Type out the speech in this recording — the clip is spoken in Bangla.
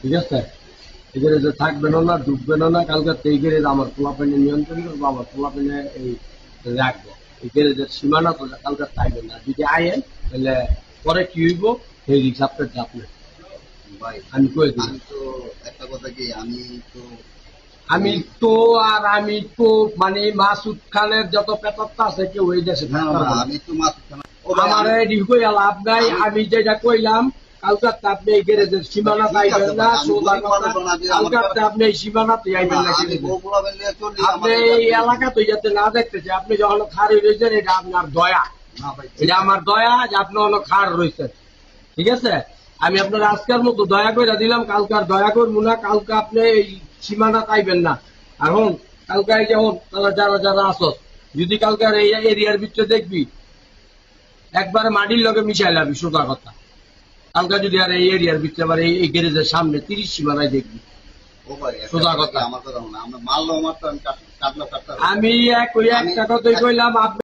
ঠিক আছে? এই গ্যারেজে থাকবেন না ঢুকবেন না কালকে এই গ্যারেজ আমার পোলাপেনে নিয়ন্ত্রণ করব আমার পোলাপেনে এই রাখব। এই গ্যারেজের সীমানা তো কালকে থাকবেন না। যদি আয়েন তাহলে পরে কি হইব? সেই রিক্স আপনার ভাই আমি কয়ে দিই তো একটা কথা কি আমি তো আমি তো আর আমি তো মানে মাসুদ খানের যত পেপারটা আছে কেউ ওই দেশে পারবে না। আমি তো মাছ খানা আমার লাভ নাই। আমি যেটা কইলাম গ্যারেজের সীমানা পাইবেন না আমি আইবেন না আপনি এই এলাকা যাতে না দেখতেছে আপনি যখন খার রয়েছেন এটা আপনার দয়া। এটা আমার দয়া যে আপনি অনেক খার রয়েছেন। ঠিক আছে? আমি আপনার আজকের মতো দয়া করে দিলাম কালকে আর দয়া করব না কালকে আপনি এই সীমানা পাইবেন না। এখন কালকে এই যেমন তারা যারা যারা আসত যদি কালকে আর এই এরিয়ার ভিতরে দেখবি একবারে মাটির লগে মিশাই লাবি সোজা কথা। কালকে যদি আর এই এরিয়ার ভিতরে আবার এই গ্যারেজের সামনে তিরিশ সীমানায় দেখবি ও সোজা কথা কথা। আমার কথা আমরা মারলো আমার তো আমি কাটলাম আমি এক ওই একটা কথাই কইলাম